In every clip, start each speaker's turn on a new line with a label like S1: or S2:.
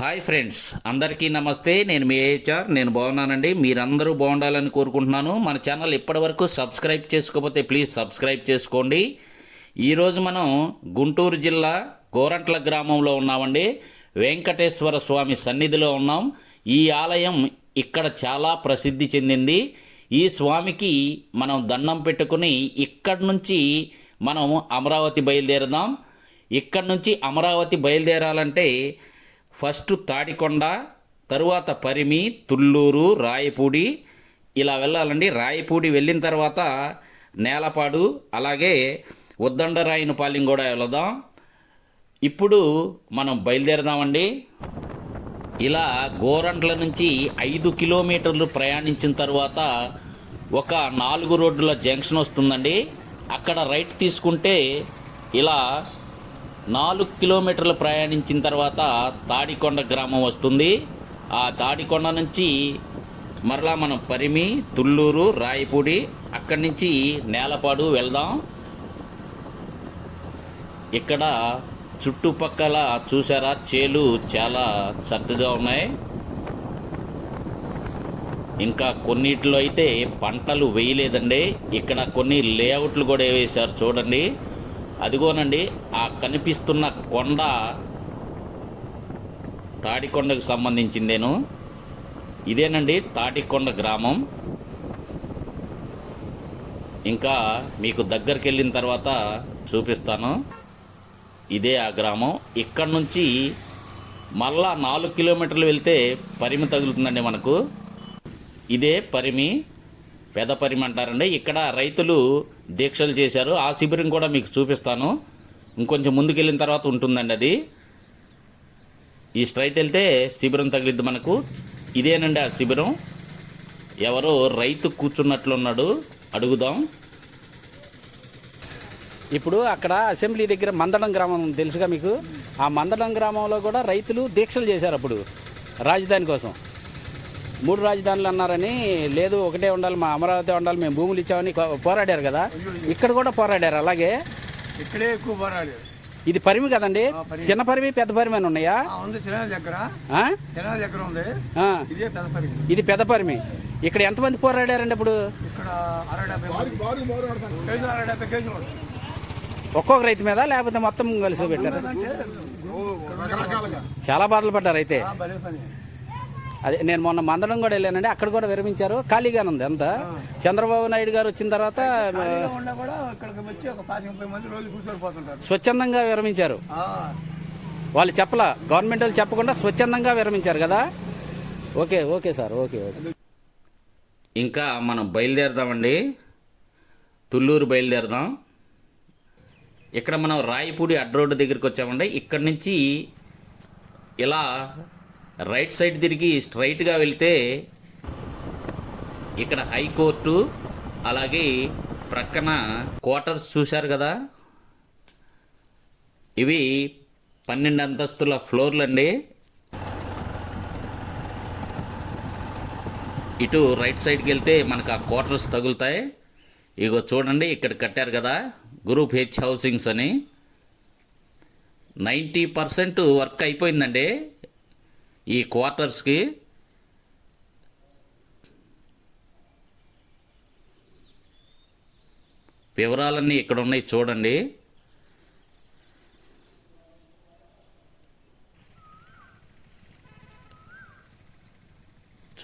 S1: Hi friends అందరికీ నమస్తే. నేను మీ ఏహెచ్ఆర్ నేను బాగున్నానండి. మీరందరూ బాగుండాలని కోరుకుంటున్నాను. మన ఛానల్ ఇప్పటివరకు సబ్స్క్రైబ్ చేసుకోకపోతే ప్లీజ్ సబ్స్క్రైబ్ చేసుకోండి. ఈరోజు మనం గుంటూరు జిల్లా గోరంట్ల గ్రామంలో ఉన్నామండి. వెంకటేశ్వర స్వామి సన్నిధిలో ఉన్నాం. ఈ ఆలయం ఇక్కడ చాలా ప్రసిద్ధి చెందింది. ఈ స్వామికి మనం దండం పెట్టుకుని ఇక్కడి నుంచి మనం అమరావతి బయలుదేరదాం. ఇక్కడి నుంచి అమరావతి బయలుదేరాలంటే ఫస్ట్ తాడికొండ తరువాత పరిమి తుళ్ళూరు రాయపూడి. ఇలా వెళ్ళాలండి. రాయపూడి వెళ్ళిన తర్వాత నేలపాడు అలాగే ఉద్దండరాయనపాలెం కూడా వెళదాం. ఇప్పుడు మనం బయలుదేరదామండి. ఇలా గోరంట్ల నుంచి ఐదు కిలోమీటర్లు ప్రయాణించిన తర్వాత ఒక నాలుగు రోడ్ల జంక్షన్ వస్తుందండి. అక్కడ రైట్ తీసుకుంటే ఇలా నాలుగు కిలోమీటర్లు ప్రయాణించిన తర్వాత తాడికొండ గ్రామం వస్తుంది. ఆ తాడికొండ నుంచి మరలా మనం పరిమి తుళ్ళూరు రాయపూడి అక్కడి నుంచి నేలపాడు వెళ్దాం. ఇక్కడ చుట్టుపక్కల చూసారా? చేలు చాలా చక్కగా ఉన్నాయి. ఇంకా కొన్నిట్లో అయితే పంటలు వేయలేదండి. ఇక్కడ కొన్ని లేఅవుట్లు కూడా వేశారు చూడండి. అదిగోనండి ఆ కనిపిస్తున్న కొండ తాడికొండకు సంబంధించిందేను. ఇదేనండి తాటికొండ గ్రామం. ఇంకా మీకు దగ్గరికి వెళ్ళిన తర్వాత చూపిస్తాను. ఇదే ఆ గ్రామం. ఇక్కడ నుంచి మళ్ళా నాలుగు కిలోమీటర్లు వెళ్తే పరిమి తగులుతుందండి మనకు. ఇదే పరిమి. పెదపరిమి అంటారండి. ఇక్కడ రైతులు దీక్షలు చేశారు. ఆ శిబిరం కూడా మీకు చూపిస్తాను. ఇంకొంచెం ముందుకెళ్ళిన తర్వాత ఉంటుందండి అది. ఈ స్ట్రైట్ వెళ్తే శిబిరం తగిలిద్ది మనకు. ఇదేనండి ఆ శిబిరం. ఎవరో రైతు కూర్చున్నట్లున్నాడు. అడుగుదాం.
S2: ఇప్పుడు అక్కడ అసెంబ్లీ దగ్గర మందడం గ్రామం తెలుసుగా మీకు? ఆ మందడం గ్రామంలో కూడా రైతులు దీక్షలు చేశారు అప్పుడు రాజధాని కోసం. మూడు రాజధానులు అన్నారని లేదు ఒకటే ఉండాలి మా అమరావతి ఉండాలి మేము భూములు ఇచ్చామని పోరాడారు కదా. ఇక్కడ కూడా పోరాడారు అలాగే?
S3: ఇక్కడే ఎక్కువ పోరాడు
S2: ఇది పరిమి కదండి? చిన్న పరిమి పెద్ద పరిమి అని ఉన్నాయా?
S3: ఆ, ఉంది చిన్న దగ్గర.
S2: ఆ?
S3: చిన్న దగ్గర ఉంది.
S2: ఆ.
S3: ఇదే పెద్ద పరిగి
S2: ఇది పెద్ద పరిమి. ఇక్కడ ఎంతమంది పోరాడారండి ఇప్పుడు. ఒక్కొక్క రైతు మీద లేకపోతే మొత్తం కలిసి పెట్టారు? చాలా బాధలు పడ్డారు అయితే. అదే నేను మొన్న మందడం కూడా వెళ్ళానండి. అక్కడ కూడా విరమించారు. ఖాళీగానే ఉంది అంతా. చంద్రబాబు నాయుడు గారు వచ్చిన తర్వాత
S3: ఖాళీగా ఉన్నా కూడా ఇక్కడికి వచ్చి ఒక పాతి ముప్పై మంది రోజు కూర్చొని
S2: స్వచ్ఛందంగా విరమించారు.
S3: ఆ.
S2: వాళ్ళు చెప్పలా గవర్నమెంట్ వాళ్ళు చెప్పకుండా స్వచ్ఛందంగా విరమించారు కదా? Okay okay sir okay okay.
S1: ఇంకా మనం బయలుదేరదామండి. తుళ్ళూరు బయలుదేరదాం. ఇక్కడ మనం రాయపూడి అడ్ రోడ్డు దగ్గరికి వచ్చామండి. ఇక్కడ నుంచి ఇలా రైట్ సైడ్ తిరిగి స్ట్రైట్గా వెళ్తే ఇక్కడ హైకోర్టు అలాగే ప్రక్కన క్వార్టర్స్ చూశారు కదా? ఇవి పన్నెండు అంతస్తుల ఫ్లోర్లు అండి ఇటు రైట్ సైడ్కి వెళ్తే మనకు ఆ క్వార్టర్స్ తగులుతాయి. ఇగో చూడండి ఇక్కడ కట్టారు కదా గ్రూప్ హెచ్ హౌసింగ్స్ అని. నైంటీ పర్సెంట్ వర్క్ అయిపోయిందండి. ఈ క్వార్టర్స్కి వివరాలన్నీ ఇక్కడ ఉన్నాయి చూడండి.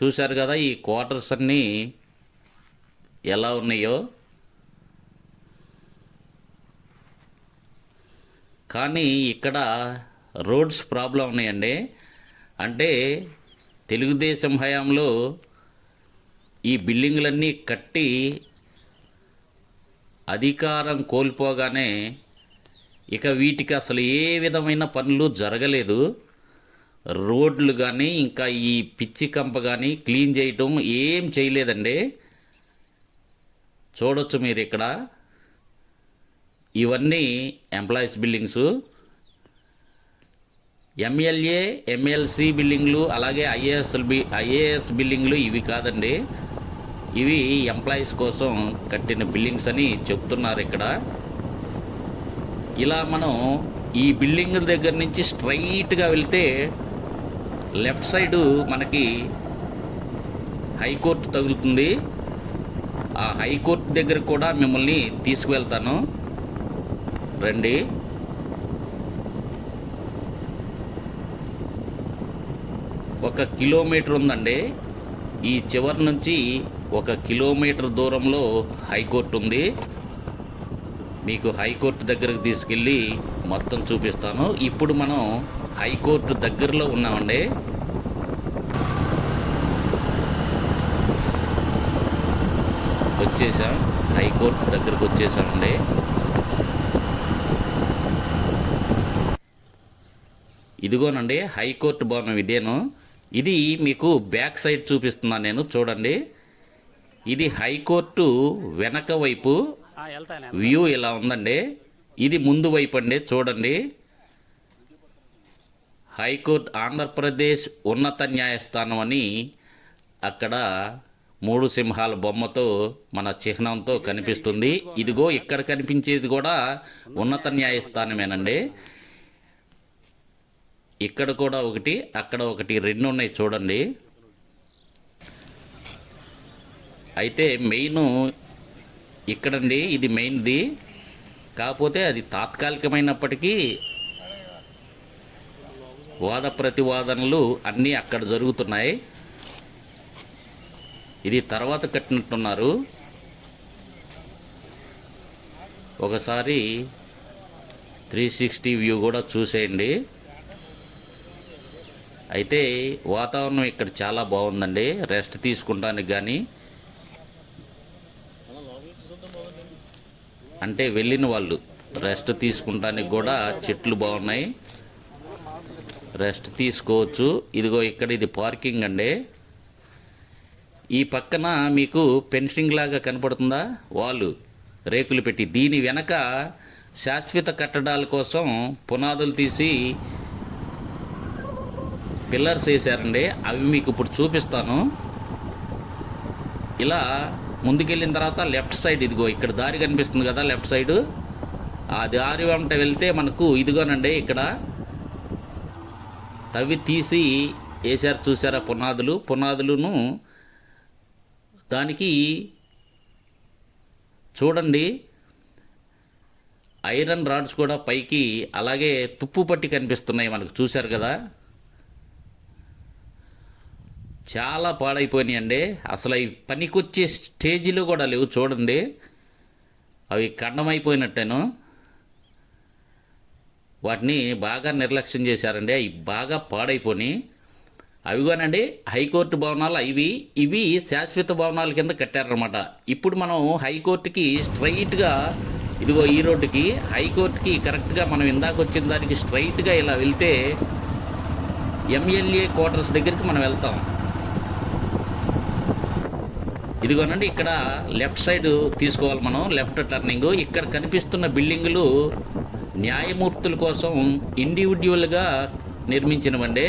S1: చూశారు కదా ఈ క్వార్టర్స్ అన్నీ ఎలా ఉన్నాయో? కానీ ఇక్కడ రోడ్స్ ప్రాబ్లం ఉన్నాయండి. అంటే తెలుగుదేశం హయాంలో ఈ బిల్డింగులన్నీ కట్టి అధికారం కోల్పోగానే ఇక వీటికి అసలు ఏ విధమైన పనులు జరగలేదు. రోడ్లు కానీ ఇంకా ఈ పిచ్చి కంప కానీ క్లీన్ చేయటం ఏం చేయలేదండి. చూడొచ్చు మీరు ఇక్కడ ఇవన్నీ ఎంప్లాయీస్ బిల్డింగ్స్. ఎమ్మెల్యే ఎమ్మెల్సీ బిల్డింగ్లు అలాగే ఐఏఎస్ బి ఐఏఎస్ బిల్డింగ్లు ఇవి కాదండి. ఇవి ఎంప్లాయీస్ కోసం కట్టిన బిల్డింగ్స్ అని చెప్తున్నారు ఇక్కడ. ఇలా మనం ఈ బిల్డింగుల దగ్గర నుంచి స్ట్రైట్గా వెళ్తే లెఫ్ట్ సైడు మనకి హైకోర్టు తగులుతుంది. ఆ హైకోర్టు దగ్గర కూడా మిమ్మల్ని తీసుకువెళ్తాను. రండి. ఒక కిలోమీటర్ ఉందండి. ఈ చివరి నుంచి ఒక కిలోమీటర్ దూరంలో హైకోర్టు ఉంది. మీకు హైకోర్టు దగ్గరకు తీసుకెళ్ళి మొత్తం చూపిస్తాను. ఇప్పుడు మనం హైకోర్టు దగ్గరలో ఉన్నామండి. వచ్చేసాం. హైకోర్టు దగ్గరకు వచ్చేసామండి. ఇదిగోనండి హైకోర్టు భవనం ఇదేను. ఇది మీకు బ్యాక్ సైడ్ చూపిస్తున్నాను నేను చూడండి. ఇది హైకోర్టు వెనక వైపు వ్యూ ఇలా ఉందండి. ఇది ముందు వైపు అండి చూడండి. హైకోర్టు ఆంధ్రప్రదేశ్ ఉన్నత న్యాయస్థానం అని అక్కడ మూడు సింహాల బొమ్మతో మన చిహ్నంతో కనిపిస్తుంది. ఇదిగో ఇక్కడ కనిపించేది కూడా ఉన్నత న్యాయస్థానమేనండి. ఇక్కడ కూడా ఒకటి అక్కడ ఒకటి రెండు ఉన్నాయి చూడండి. అయితే మెయిన్ ఇక్కడండి ఇది మెయిన్ది. కాకపోతే అది తాత్కాలికమైనప్పటికీ వాద ప్రతివాదనలు అన్నీ అక్కడ జరుగుతున్నాయి. ఇది తర్వాత కట్టినట్టున్నారు. ఒకసారి త్రీ సిక్స్టీ వ్యూ కూడా చూసేయండి. అయితే వాతావరణం ఇక్కడ చాలా బాగుందండి. రెస్ట్ తీసుకుంటానికి కానీ అంటే వెళ్ళిన వాళ్ళు రెస్ట్ తీసుకుంటానికి కూడా చెట్లు బాగున్నాయి. రెస్ట్ తీసుకోవచ్చు. ఇదిగో ఇక్కడ ఇది పార్కింగ్ అండి. ఈ పక్కన మీకు పెన్షింగ్ లాగా కనపడుతుందా? వాళ్ళు రేకులు పెట్టి దీని వెనక శాశ్వత కట్టడాల కోసం పునాదులు తీసి పిల్లర్స్ వేసారండి అవి మీకు ఇప్పుడు చూపిస్తాను. ఇలా ముందుకెళ్ళిన తర్వాత లెఫ్ట్ సైడ్ ఇదిగో ఇక్కడ దారి కనిపిస్తుంది కదా లెఫ్ట్ సైడ్. ఆ దారి వెంట వెళ్తే మనకు ఇదిగోనండి ఇక్కడ తవ్వి తీసి వేసారు చూసారా పునాదులు. పునాదులను దానికి చూడండి. ఐరన్ రాడ్స్ కూడా పైకి అలాగే తుప్పు పట్టి కనిపిస్తున్నాయి మనకు చూశారు కదా. చాలా పాడైపోయినాయి అండి. అసలు అవి పనికొచ్చే స్టేజీలో కూడా లేవు చూడండి. అవి ఖండమైపోయినట్టేను. వాటిని బాగా నిర్లక్ష్యం చేశారండి. అవి బాగా పాడైపోయి అవిగోనండి హైకోర్టు భవనాలు ఇవి ఇవి శాశ్వత భవనాల కింద కట్టారనమాట ఇప్పుడు మనం హైకోర్టుకి స్ట్రైట్గా ఇదిగో ఈ రోడ్డుకి హైకోర్టుకి కరెక్ట్గా మనం ఇందాక వచ్చిన దానికి స్ట్రైట్గా ఇలా వెళ్తే ఎంఎల్ఏ క్వార్టర్స్ దగ్గరికి మనం వెళ్తాం. ఇదిగోనండి ఇక్కడ లెఫ్ట్ సైడ్ తీసుకోవాలి మనం లెఫ్ట్ టర్నింగ్. ఇక్కడ కనిపిస్తున్న బిల్డింగులు న్యాయమూర్తుల కోసం ఇండివిజువల్గా నిర్మించినవండి.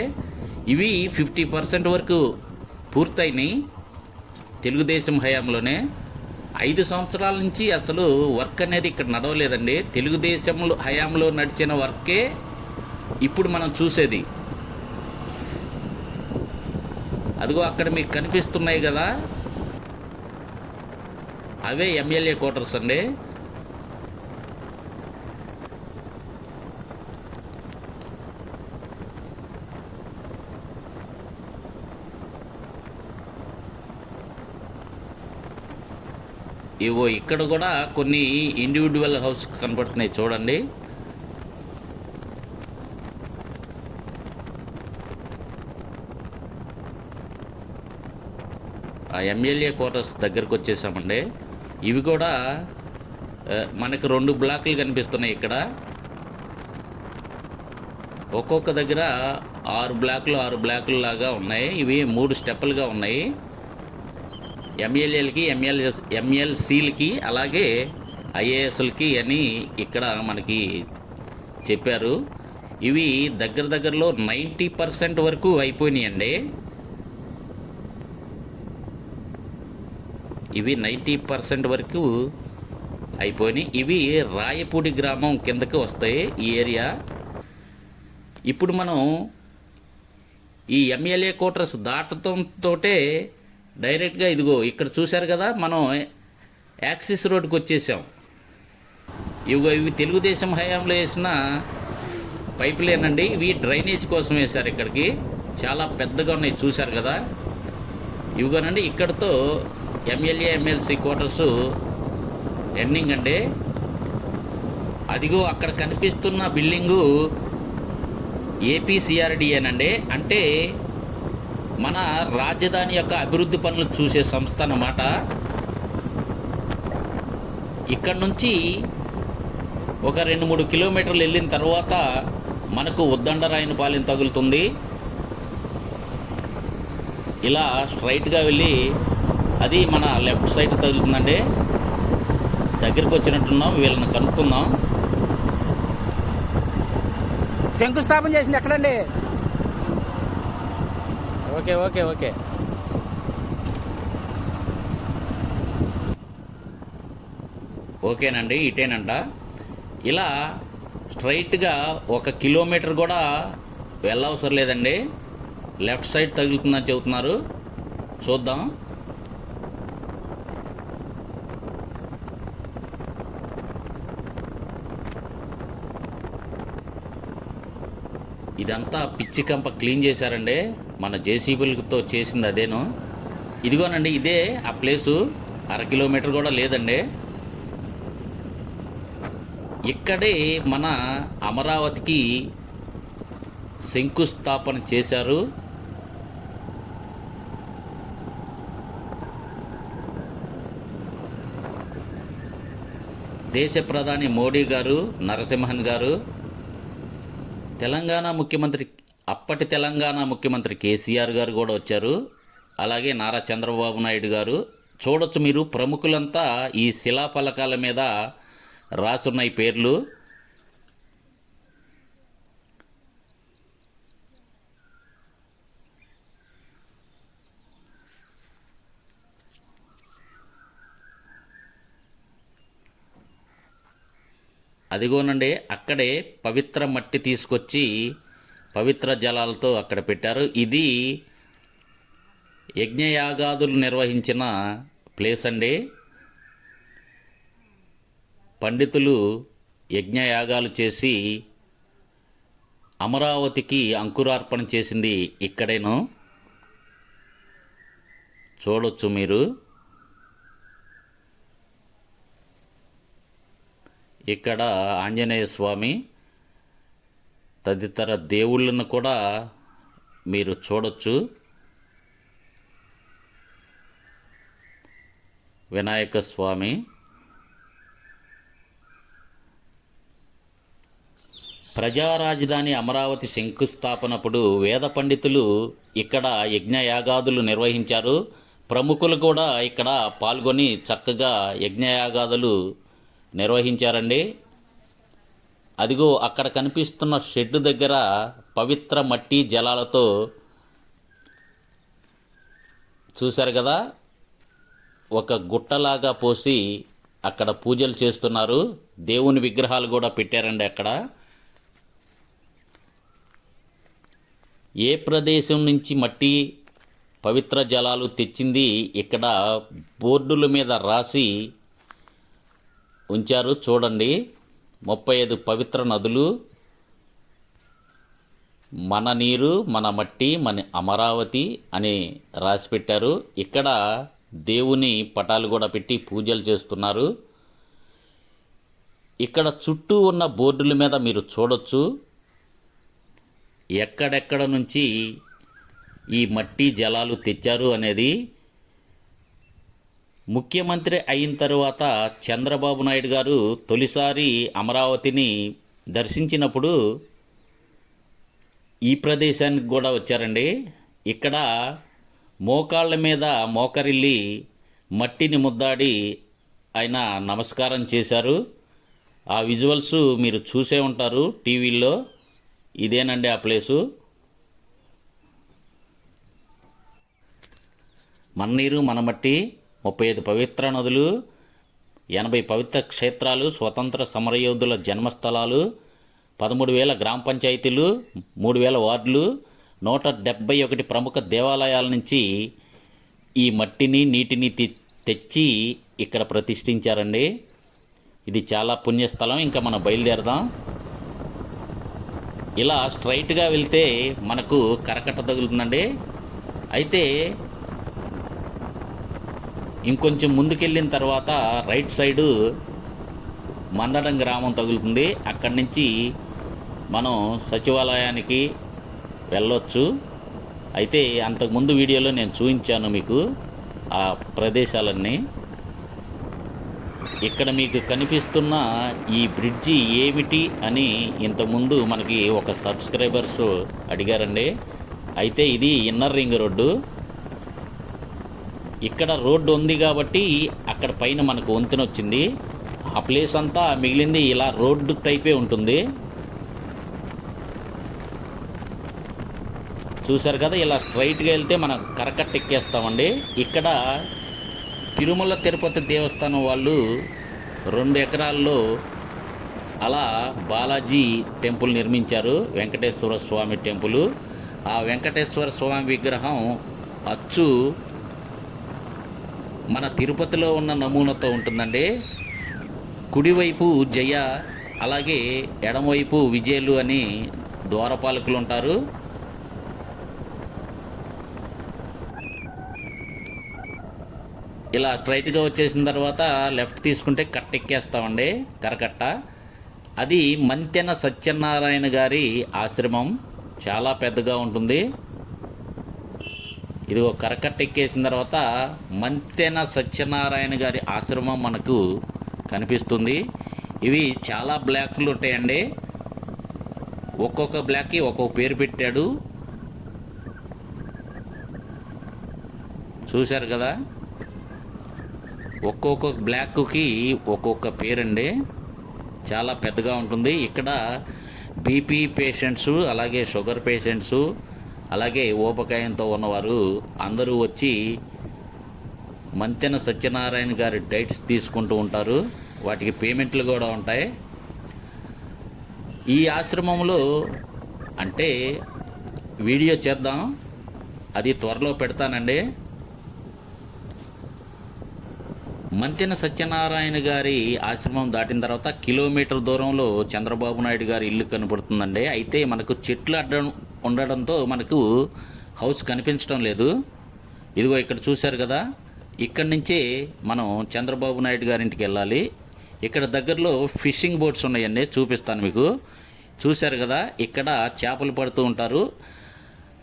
S1: ఇవి ఫిఫ్టీ పర్సెంట్ వరకు పూర్తయినాయి తెలుగుదేశం హయాంలోనే. ఐదు సంవత్సరాల నుంచి అసలు వర్క్ అనేది ఇక్కడ నడవలేదండి. తెలుగుదేశంలో హయాంలో నడిచిన వర్కే ఇప్పుడు మనం చూసేది. అదిగో అక్కడ మీకు కనిపిస్తున్నాయి కదా అవే ఎమ్మెల్యే క్వార్టర్స్ అండి. ఇవో ఇక్కడ కూడా కొన్ని ఇండివిజువల్ హౌస్ కనపడుతున్నాయి చూడండి. ఆ ఎమ్మెల్యే క్వార్టర్స్ దగ్గరకు వచ్చేసామండి. ఇవి కూడా మనకు రెండు బ్లాక్లు కనిపిస్తున్నాయి ఇక్కడ. ఒక్కొక్క దగ్గర ఆరు బ్లాక్లు ఆరు బ్లాకులు లాగా ఉన్నాయి. ఇవి మూడు స్టెప్పులుగా ఉన్నాయి. ఎంఎల్ఏలకి ఎంఎల్ ఎంఎల్సీలకి అలాగే ఐఏఎస్లకి అని ఇక్కడ మనకి చెప్పారు. ఇవి దగ్గర దగ్గరలో నైంటీ పర్సెంట్ వరకు అయిపోయినాయండి. ఇవి నైంటీ పర్సెంట్ వరకు అయిపోయినాయి. ఇవి రాయపూడి గ్రామం కిందకి వస్తాయి ఈ ఏరియా. ఇప్పుడు మనం ఈ ఎమ్మెల్యే క్వార్టర్స్ దాటడంతో డైరెక్ట్గా ఇదిగో ఇక్కడ చూశారు కదా మనం యాక్సిస్ రోడ్కి వచ్చేసాం. ఇవి ఇవి తెలుగుదేశం హయాంలో వేసిన పైపులేనండి. అండి ఇవి డ్రైనేజ్ కోసం వేశారు ఇక్కడికి. చాలా పెద్దగా ఉన్నాయి చూశారు కదా. ఇవిగోనండి ఇక్కడతో ఎమ్మెల్యే ఎమ్మెల్సీ క్వార్టర్స్ ఎర్నింగ్ అండి అదిగో అక్కడ కనిపిస్తున్న బిల్డింగు ఏపీసీఆర్డిఏనండి అంటే మన రాజధాని యొక్క అభివృద్ధి పనులు చూసే సంస్థ అన్నమాట. ఇక్కడ నుంచి ఒక రెండు మూడు కిలోమీటర్లు వెళ్ళిన తర్వాత మనకు ఉద్దండరాయనపాలెం తగులుతుంది. ఇలా స్ట్రైట్గా వెళ్ళి అది మన లెఫ్ట్ సైడ్ తగులుతుందండి. దగ్గరికి వచ్చినట్టున్నాం వీళ్ళని కనుక్కుందాం.
S2: శంకుస్థాపన చేసింది ఎక్కడండి? Okay okay okay.
S1: ఓకేనండి ఇటేనంట. ఇలా స్ట్రైట్గా ఒక కిలోమీటర్ కూడా వెళ్ళవసరం లేదండి. లెఫ్ట్ సైడ్ తగులుతుందని చెబుతున్నారు. చూద్దాం. ఇదంతా పిచ్చి కంప క్లీన్ చేశారండి. మన జేసీబీలతో చేసింది అదేను. ఇదిగోనండి ఇదే ఆ ప్లేసు. అర కిలోమీటర్ కూడా లేదండి. ఇక్కడే మన అమరావతికి శంకుస్థాపన చేశారు. దేశ ప్రధాని మోడీ గారు నరసింహన్ గారు తెలంగాణ ముఖ్యమంత్రి అప్పటి తెలంగాణ ముఖ్యమంత్రి కేసీఆర్ గారు కూడా వచ్చారు. అలాగే నారా చంద్రబాబు నాయుడు గారు. చూడొచ్చు మీరు ప్రముఖులంతా ఈ శిలాఫలకాల మీద రాసున్నాయి పేర్లు. అదిగోనండి అక్కడే పవిత్ర మట్టి తీసుకొచ్చి పవిత్ర జలాలతో అక్కడ పెట్టారు. ఇది యజ్ఞయాగాదులు నిర్వహించిన ప్లేస్ అండి. పండితులు యజ్ఞయాగాలు చేసి అమరావతికి అంకురార్పణ చేసింది ఇక్కడేను. చూడొచ్చు మీరు. ఇక్కడ ఆంజనేయ స్వామి తదితర దేవుళ్ళను కూడా మీరు చూడొచ్చు. వినాయక స్వామి. ప్రజా రాజధాని అమరావతి శంకుస్థాపనప్పుడు వేద పండితులు ఇక్కడ యజ్ఞయాగాదులు నిర్వహించారు. ప్రముఖులు కూడా ఇక్కడ పాల్గొని చక్కగా యజ్ఞయాగాదులు నిర్వహించారండి. అదిగో అక్కడ కనిపిస్తున్న షెడ్డు దగ్గర పవిత్ర మట్టి జలాలతో చూశారు కదా? ఒక గుట్టలాగా పోసి అక్కడ పూజలు చేస్తున్నారు. దేవుని విగ్రహాలు కూడా పెట్టారండి అక్కడ. ఏ ప్రదేశం నుంచి మట్టి పవిత్ర జలాలు తెచ్చింది? ఇక్కడ బోర్డుల మీద రాసి ఉంచారు. చూడండి. ముప్పై ఐదు పవిత్ర నదులు. మన నీరు మన మట్టి మన అమరావతి అని రాసి పెట్టారు ఇక్కడ దేవుని పటాలు కూడా పెట్టి పూజలు చేస్తున్నారు. ఇక్కడ చుట్టూ ఉన్న బోర్డుల మీద మీరు చూడొచ్చు. ఎక్కడెక్కడ నుంచి ఈ మట్టి జలాలు తెచ్చారు అనేది ముఖ్యమంత్రి అయిన తరువాత చంద్రబాబు నాయుడు గారు తొలిసారి అమరావతిని దర్శించినప్పుడు ఈ ప్రదేశానికి కూడా వచ్చారండి. ఇక్కడ మోకాళ్ళ మీద మోకరిల్లి మట్టిని ముద్దాడి ఆయన నమస్కారం చేశారు. ఆ విజువల్స్ మీరు చూసే ఉంటారు టీవీల్లో. ఇదేనండి ఆ ప్లేసు. మన నీరు మన మట్టి ముప్పై ఐదు పవిత్ర నదులు ఎనభై పవిత్ర క్షేత్రాలు స్వతంత్ర సమరయోధుల జన్మస్థలాలు పదమూడు వేల గ్రామ పంచాయతీలు మూడు వేల వార్డులు నూట డెబ్బై ఒకటి ప్రముఖ దేవాలయాల నుంచి ఈ మట్టిని నీటిని తె- తెచ్చి ఇక్కడ ప్రతిష్ఠించారండి. ఇది చాలా పుణ్యస్థలం. ఇంకా మనం బయలుదేరదాం. ఇలా స్ట్రైట్గా వెళ్తే మనకు కరకట్ట తగులుతుందండి. అయితే ఇంకొంచెం ముందుకెళ్ళిన తర్వాత రైట్ సైడు మందడం గ్రామం తగులుతుంది. అక్కడి నుంచి మనం సచివాలయానికి వెళ్ళొచ్చు. అయితే అంతకుముందు వీడియోలో నేను చూపించాను మీకు ఆ ప్రదేశాలన్నీ. ఇక్కడ మీకు కనిపిస్తున్న ఈ బ్రిడ్జి ఏమిటి అని ఇంతకుముందు మనకి ఒక సబ్స్క్రైబర్స్ అడిగారండి. అయితే ఇది ఇన్నర్ రింగ్ రోడ్డు. ఇక్కడ రోడ్డు ఉంది కాబట్టి అక్కడ పైన మనకు వంతెన వచ్చింది. ఆ ప్లేస్ అంతా మిగిలింది ఇలా రోడ్డు టైపే ఉంటుంది. చూసారు కదా ఇలా స్ట్రైట్గా వెళ్తే మనం కరకట్ట ఎక్కేస్తామండి. ఇక్కడ తిరుమల తిరుపతి దేవస్థానం వాళ్ళు రెండు ఎకరాల్లో అలా బాలాజీ టెంపుల్ నిర్మించారు వెంకటేశ్వర స్వామి టెంపుల్. ఆ వెంకటేశ్వర స్వామి విగ్రహం అచ్చు మన తిరుపతిలో ఉన్న నమూనాతో ఉంటుందండి. కుడివైపు జయ అలాగే ఎడమవైపు విజయలు అని ద్వారపాలకులు ఉంటారు. ఇలా స్ట్రైట్గా వచ్చేసిన తర్వాత లెఫ్ట్ తీసుకుంటే కట్ట ఎక్కేస్తామండి కరకట్ట. అది మంతెన సత్యనారాయణ గారి ఆశ్రమం. చాలా పెద్దగా ఉంటుంది. ఇదిగో కరకట్ట ఎక్కేసిన తర్వాత మంతెన సత్యనారాయణ గారి ఆశ్రమం మనకు కనిపిస్తుంది. ఇవి చాలా బ్లాక్లు ఉంటాయండి. ఒక్కొక్క బ్లాక్కి ఒక్కొక్క పేరు పెట్టాడు. చూశారు కదా? ఒక్కొక్క బ్లాక్కి ఒక్కొక్క పేరండి. చాలా పెద్దగా ఉంటుంది. ఇక్కడ బీపీ పేషెంట్స్ అలాగే షుగర్ పేషెంట్స్ అలాగే ఊపకాయంతో ఉన్నవారు అందరూ వచ్చి మంతెన సత్యనారాయణ గారి డైట్స్ తీసుకుంటూ ఉంటారు. వాటికి పేమెంట్లు కూడా ఉంటాయి. ఈ ఆశ్రమంలో అంటే వీడియో చేద్దాం. అది త్వరలో పెడతానండి. మంతెన సత్యనారాయణ గారి ఆశ్రమం దాటిన తర్వాత కిలోమీటర్ దూరంలో చంద్రబాబు నాయుడు గారి ఇల్లు కనపడుతుందండి. అయితే మనకు చెట్లు అడ్డం ఉండడంతో మనకు హౌస్ కనిపించడం లేదు. ఇదిగో ఇక్కడ చూశారు కదా ఇక్కడి నుంచే మనం చంద్రబాబు నాయుడు గారింటికి వెళ్ళాలి. ఇక్కడ దగ్గరలో ఫిషింగ్ బోట్స్ ఉన్నాయండి చూపిస్తాను మీకు. చూశారు కదా ఇక్కడ చేపలు పడుతూ ఉంటారు.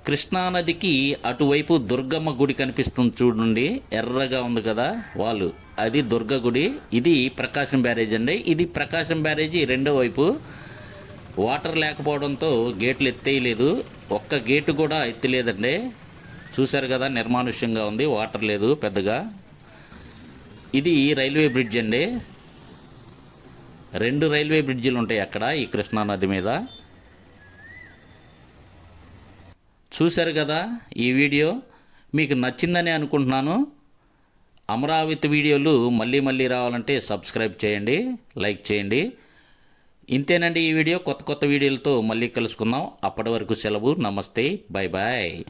S1: కృష్ణానదికి అటువైపు దుర్గమ్మ గుడి కనిపిస్తుంది చూడండి ఎర్రగా ఉంది కదా వాళ్ళు. అది దుర్గ గుడి ఇది ప్రకాశం బ్యారేజ్ అండి. ఇది ప్రకాశం బ్యారేజీ రెండో వైపు. వాటర్ లేకపోవడంతో గేట్లు ఎత్తేయలేదు. ఒక్క గేటు కూడా ఎత్తలేదండి. చూశారు కదా నిర్మానుష్యంగా ఉంది వాటర్ లేదు పెద్దగా. ఇది రైల్వే బ్రిడ్జ్ అండి. రెండు రైల్వే బ్రిడ్జిలు ఉంటాయి అక్కడ ఈ కృష్ణానది మీద. చూశారు కదా ఈ వీడియో? మీకు నచ్చిందని అనుకుంటున్నాను. అమరావతి వీడియోలు మళ్ళీ మళ్ళీ రావాలంటే సబ్స్క్రైబ్ చేయండి లైక్ చేయండి. ఇంతేనండి ఈ వీడియో. కొత్త కొత్త వీడియోలతో మళ్ళీ కలుసుకుందాం. అప్పటి వరకు సెలవు. నమస్తే. Bye bye